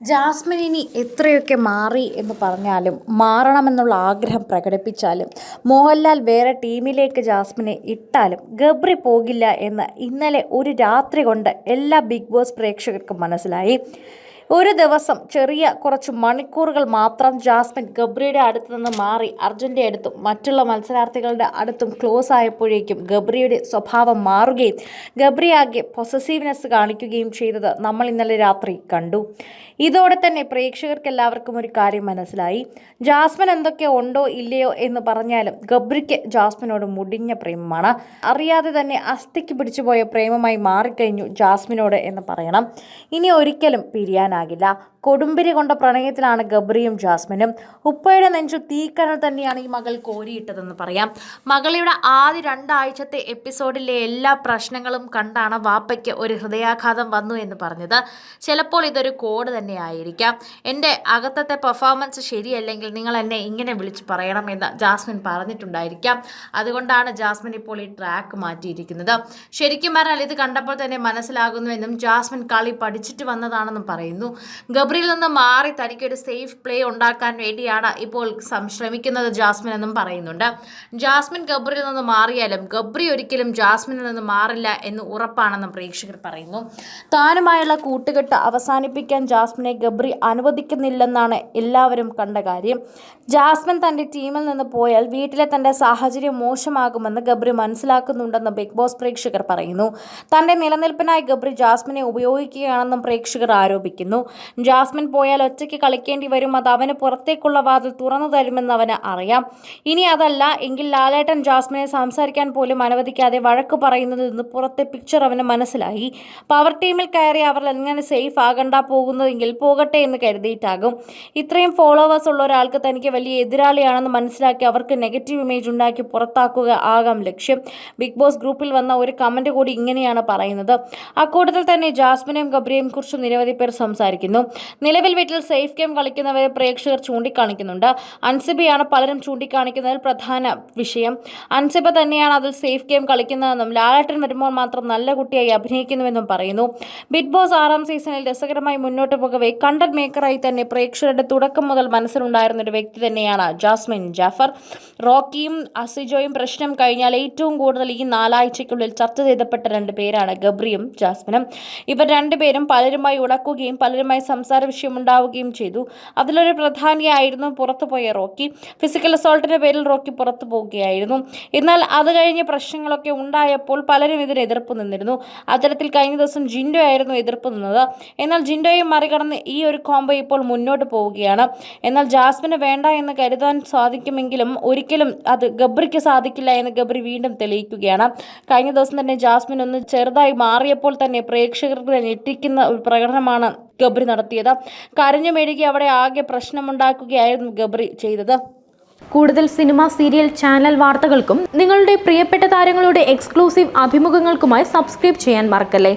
Jasmine ഇനി എത്രയൊക്കെ മാറി എന്ന് പറഞ്ഞാലും മാറണമെന്നുള്ള ആഗ്രഹം പ്രകടിപ്പിച്ചാലും മോഹൻലാൽ വേറെ ടീമിലേക്ക് ജാസ്മിനെ ഇട്ടാലും ഗബ്രി പോകില്ല എന്ന് ഇന്നലെ ഒരു രാത്രി കൊണ്ട് എല്ലാ ബിഗ് ബോസ് പ്രേക്ഷകർക്കും മനസ്സിലായി. ഒരു ദിവസം ചെറിയ കുറച്ച് മണിക്കൂറുകൾ മാത്രം ജാസ്മിൻ ഗബ്രിയുടെ അടുത്ത് നിന്ന് മാറി അർജുന്റെ അടുത്തും മറ്റുള്ള മത്സരാർത്ഥികളുടെ അടുത്തും ക്ലോസ് ആയപ്പോഴേക്കും ഗബ്രിയുടെ സ്വഭാവം മാറുകയും ഗബ്രിയാകെ പൊസസീവ്നെസ് കാണിക്കുകയും ചെയ്തത് നമ്മൾ ഇന്നലെ രാത്രി കണ്ടു. ഇതോടെ തന്നെ പ്രേക്ഷകർക്ക് എല്ലാവർക്കും ഒരു കാര്യം മനസ്സിലായി. ജാസ്മിൻ എന്തൊക്കെ ഉണ്ടോ ഇല്ലയോ എന്ന് പറഞ്ഞാലും ഗബ്രിക്ക് ജാസ്മിനോട് മുടിഞ്ഞ പ്രേമമാണ്. അറിയാതെ തന്നെ അസ്ഥിക്ക് പിടിച്ചുപോയ പ്രേമമായി മാറിക്കഴിഞ്ഞു ജാസ്മിനോട് എന്ന് പറയണം. ഇനി ഒരിക്കലും പിരിയാനാകില്ല കൊടുമ്പിരി കൊണ്ട പ്രണയത്തിലാണ് ഗബ്രിയും ജാസ്മിനും. ഉപ്പയുടെ നെഞ്ചു തീക്കനൽ തന്നെയാണ് ഈ മകൾ കോരിയിട്ടതെന്ന് പറയാം. മകളുടെ ആദ്യ രണ്ടാഴ്ചത്തെ എപ്പിസോഡിലെ എല്ലാ പ്രശ്നങ്ങളും കണ്ടാണ് വാപ്പയ്ക്ക് ഒരു ഹൃദയാഘാതം വന്നു എന്ന് പറഞ്ഞത്. ചിലപ്പോൾ ഇതൊരു കോഡ് തന്നെ ആയിരിക്കാം എന്റെ അകത്തത്തെ പെർഫോമൻസ് ശരിയല്ലെങ്കിൽ നിങ്ങൾ എന്നെ ഇങ്ങനെ വിളിച്ച് പറയണമെന്ന് ജാസ്മിൻ പറഞ്ഞിട്ടുണ്ടായിരിക്കാം. അതുകൊണ്ടാണ് ജാസ്മിൻ ഇപ്പോൾ ഈ ട്രാക്ക് മാറ്റിയിരിക്കുന്നത്. ശരിക്കും പറഞ്ഞാൽ ഇത് കണ്ടപ്പോൾ തന്നെ മനസ്സിലാകുന്നുവെന്നും ജാസ്മിൻ കളി പഠിച്ചിട്ട് വന്നതാണെന്നും പറയുന്നു. ഗബ്രിയിൽ നിന്ന് മാറി തനിക്കൊരു സേഫ് പ്ലേ ഉണ്ടാക്കാൻ വേണ്ടിയാണ് ഇപ്പോൾ സംശ്രമിക്കുന്നത് ജാസ്മിൻ എന്നും പറയുന്നുണ്ട്. ജാസ്മിൻ ഗബ്രിയിൽ നിന്ന് മാറിയാലും ഗബ്രി ഒരിക്കലും ജാസ്മിനിൽ നിന്ന് മാറില്ല എന്ന് ഉറപ്പാണെന്നും പ്രേക്ഷകർ പറയുന്നു. താനുമായുള്ള കൂട്ടുകെട്ട് അവസാനിപ്പിക്കാൻ ജാസ്മിനെ ഗബ്രി അനുവദിക്കുന്നില്ലെന്നാണ് എല്ലാവരും കണ്ട കാര്യം. ജാസ്മിൻ തന്റെ ടീമിൽ നിന്ന് പോയാൽ വീട്ടിലെ തന്റെ സാഹചര്യം മോശമാകുമെന്ന് ഗബ്രി മനസ്സിലാക്കുന്നുണ്ടെന്ന് ബിഗ് ബോസ് പ്രേക്ഷകർ പറയുന്നു. തന്റെ നിലനിൽപ്പിനായി ഗബ്രി ജാസ്മിനെ ഉപയോഗിക്കുകയാണെന്നും പ്രേക്ഷകർ ആരോപിക്കുന്നു. ജാസ്മിൻ പോയാൽ ഒറ്റയ്ക്ക് കളിക്കേണ്ടി വരും. അത് അവന് പുറത്തേക്കുള്ള വാതിൽ തുറന്നു തരുമെന്ന് അവന് അറിയാം. ഇനി അതല്ല എങ്കിൽ ലാലേട്ടൻ ജാസ്മിനെ സംസാരിക്കാൻ പോലും അനുവദിക്കാതെ വഴക്ക് പറയുന്നതിൽ നിന്ന് പുറത്തെ പിക്ചർ അവന് മനസ്സിലായി. പവർ ടീമിൽ കയറി അവർ എങ്ങനെ സേഫ് ആകണ്ട പോകുന്നതെങ്കിൽ പോകട്ടെ എന്ന് കരുതിയിട്ടാകും. ഇത്രയും ഫോളോവേഴ്സ് ഉള്ള ഒരാൾക്ക് തനിക്ക് വലിയ എതിരാളിയാണെന്ന് മനസ്സിലാക്കി അവർക്ക് നെഗറ്റീവ് ഇമേജ് ഉണ്ടാക്കി പുറത്താക്കുക ആകാം ലക്ഷ്യം. ബിഗ് ബോസ് ഗ്രൂപ്പിൽ വന്ന ഒരു കമന്റ് കൂടി ഇങ്ങനെയാണ് പറയുന്നത്. അക്കൂട്ടത്തിൽ തന്നെ ജാസ്മിനെയും ഗബ്രിയെയും കുറിച്ച് നിരവധി പേർ സംസാരിക്കുന്നു. നിലവിൽ വീട്ടിൽ സേഫ് ഗെയിം കളിക്കുന്നവരെ പ്രേക്ഷകർ ചൂണ്ടിക്കാണിക്കുന്നുണ്ട്. അൻസിബിയാണ് പലരും ചൂണ്ടിക്കാണിക്കുന്നതിൽ പ്രധാന വിഷയം. അൻസിബ തന്നെയാണ് അതിൽ സേഫ് ഗെയിം കളിക്കുന്നതെന്നും ലാലേട്ടൻ വരുമ്പോൾ മാത്രം നല്ല കുട്ടിയായി അഭിനയിക്കുന്നുവെന്നും പറയുന്നു. ബിഗ് ബോസ് ആറാം സീസണിൽ രസകരമായി മുന്നോട്ട് പോകവേ കണ്ടന്റ് മേക്കറായി തന്നെ പ്രേക്ഷകരുടെ തുടക്കം മുതൽ മനസ്സിലുണ്ടായിരുന്ന ഒരു വ്യക്തി തന്നെയാണ് ജാസ്മിൻ ജാഫർ. റോക്കിയും അസിജോയും പ്രശ്നം കഴിഞ്ഞാൽ ഏറ്റവും കൂടുതൽ ഈ നാലാഴ്ചയ്ക്കുള്ളിൽ ചർച്ച ചെയ്തപ്പെട്ട രണ്ട് പേരാണ് ഗബ്രിയും ജാസ്മിനും. ഇവർ രണ്ടുപേരും പലരുമായി ഉടക്കുകയും പലരുമായി സംസാര വിഷയമുണ്ടാവുകയും ചെയ്തു. അതിലൊരു പ്രധാനിയായിരുന്നു പുറത്തുപോയ റോക്കി. ഫിസിക്കൽ അസോൾട്ടിന്റെ പേരിൽ റോക്കി പുറത്തു പോവുകയായിരുന്നു. എന്നാൽ അത് കഴിഞ്ഞ് പ്രശ്നങ്ങളൊക്കെ ഉണ്ടായപ്പോൾ പലരും ഇതിന് എതിർപ്പ് നിന്നിരുന്നു. അത്തരത്തിൽ കഴിഞ്ഞ ദിവസം ജിൻഡോ ആയിരുന്നു എതിർപ്പ് നിന്നത്. എന്നാൽ ജിൻഡോയെ മറികടന്ന് ഈ ഒരു കോംബോ ഇപ്പോൾ മുന്നോട്ട് പോവുകയാണ്. എന്നാൽ ജാസ്മിന് വേണ്ട എന്ന് കരുതാൻ സാധിക്കുമെങ്കിലും ഒരിക്കലും അത് ഗബ്രിക്ക് സാധിക്കില്ല എന്ന് ഗബ്രി വീണ്ടും തെളിയിക്കുകയാണ്. കഴിഞ്ഞ ദിവസം തന്നെ ജാസ്മിൻ ഒന്ന് ചെറുതായി മാറിയപ്പോൾ തന്നെ പ്രേക്ഷകർക്ക് ഞെട്ടിക്കുന്ന ഒരു പ്രകടനമാണ് ഗബ്രി നടത്തിയത്. കരഞ്ഞു മെഴുകി അവിടെ ആകെ പ്രശ്നമുണ്ടാക്കുകയായിരുന്നു ഗബ്രി ചെയ്തത്. കൂടുതൽ സിനിമ സീരിയൽ ചാനൽ വാർത്തകൾക്കും നിങ്ങളുടെ പ്രിയപ്പെട്ട താരങ്ങളുടെ എക്സ്ക്ലൂസീവ് അഭിമുഖങ്ങൾക്കുമായി സബ്സ്ക്രൈബ് ചെയ്യാൻ മറക്കല്ലേ?